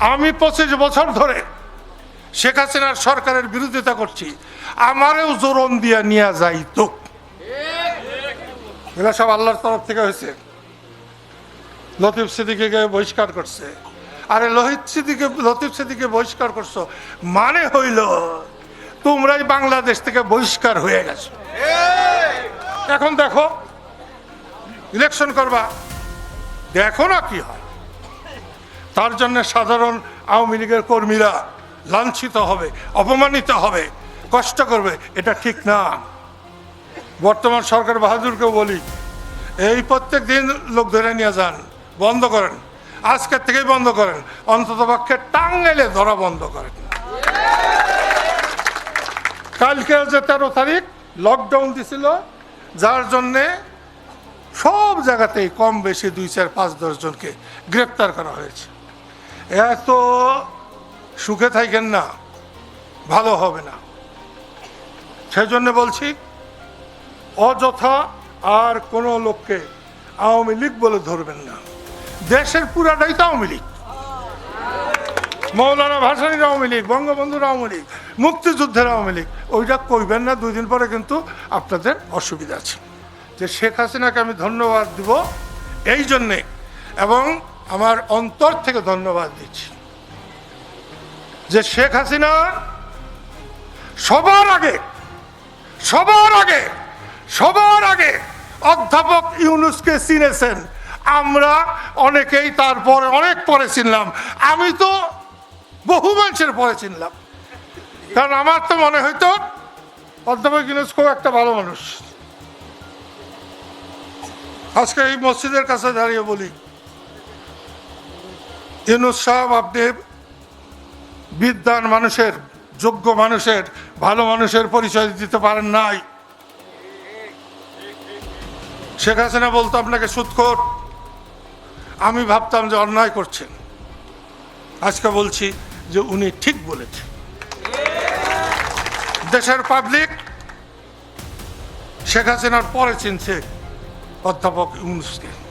আমি পঁচিশ বছর ধরে শেখ হাসিনার সরকারের বিরোধিতা করছি। আমারেও জোরন দিয়া নিয়ে যাই তো। এগুলো সব আল্লাহর তরফ থেকে হয়েছে। লতিফ সিদ্দিকে বহিষ্কার করছে। আরে লোহিত সিদ্দিকে, লতিফ সিদ্দিকে বহিষ্কার করছ মানে হইল তোমরাই বাংলাদেশ থেকে বহিষ্কার হয়ে গেছো। এখন দেখো ইলেকশন করবা। দেখো না কি হয়। তার জন্য সাধারণ আওয়ামী লীগের কর্মীরা লাঞ্ছিত হবে, অপমানিত হবে, কষ্ট করবে, এটা ঠিক না। বর্তমান সরকার বাহাদুরকেও বলি, এই প্রত্যেক দিন লোক ধরে নিয়ে যান, বন্ধ করেন। আজকের থেকেই বন্ধ করেন, অন্তত পক্ষে টাঙ্গাইলে ধরা বন্ধ করেন। কালকে যে তেরো তারিখ লকডাউন দিছিল, যার জন্যে সব জায়গাতেই কম বেশি দুই, চার, পাঁচ, দশ জনকে গ্রেপ্তার করা হয়েছে। এত সুখে থাকেন না, ভালো হবে না। সেই জন্য বলছি, অযথা আর কোনো লোককে আওয়ামী লীগ বলে ধরবেন না। দেশের পুরাটাই তো আওয়ামী লীগ। মৌলানা ভাসানির আওয়ামী লীগ, বঙ্গবন্ধুর আওয়ামী লীগ, মুক্তিযুদ্ধের আওয়ামী লীগ, ওইটা কইবেন না দুই দিন পরে কিন্তু আপনাদের অসুবিধা আছে। যে শেখ হাসিনাকে আমি ধন্যবাদ দিব এই জন্যে এবং আমার অন্তর থেকে ধন্যবাদ দিচ্ছি। যে শেখ হাসিনা সবার আগে সবার আগে সবার আগে অধ্যাপক ইউনুসকে চিনেছেন। আমরা অনেকেই তারপরে অনেক পরে চিনলাম। আমি তো বহু মানুষের পরে চিনলাম। কারণ আমার তো মনে হইতো, অধ্যাপক ইউনুস খুব একটা ভালো মানুষ। আজকে এই মসজিদের কাছে দাঁড়িয়ে বলি ইউনুস সাহেব আপনি বিদ্যান মানুষের, যোগ্য মানুষের, ভালো মানুষের পরিচয় দিতে পারেন নাই। শেখ হাসিনা বলতো আপনাকে সুৎখোর আমি ভাবতাম যে অন্যায় করছেন। আজকে বলছি যে উনি ঠিক বলেছেন। দেশের পাবলিক শেখ হাসিনার পরে চিনছে অধ্যাপক ইউনুসকে।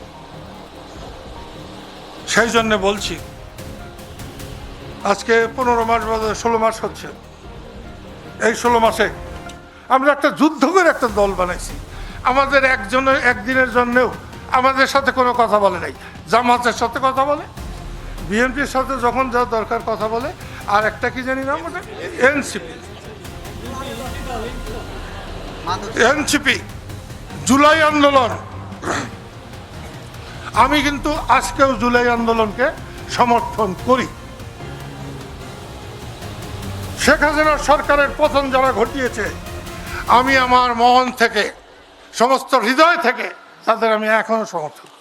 সেই জন্য বলছি, আজকে পনেরো মাস বাদে ষোলো মাস হচ্ছে। এই ষোলো মাসে আমরা একটা যুদ্ধ করে একটা দল বানাইছি। আমাদের একজনের একদিনের জন্যেও আমাদের সাথে কোনো কথা বলে নাই। জামাতের সাথে কথা বলে, বিএনপির সাথে যখন যা দরকার কথা বলে, আর একটা কি জানি নাম ওটা? এনসিপি। এনসিপি, জুলাই আন্দোলন। আমি কিন্তু আজকেও জুলাই আন্দোলনকে সমর্থন করি শেখ হাসিনার সরকারের পতন যারা ঘটিয়েছে, আমি আমার মন থেকে, সমস্ত হৃদয় থেকে তাদের আমি এখনও সমর্থন।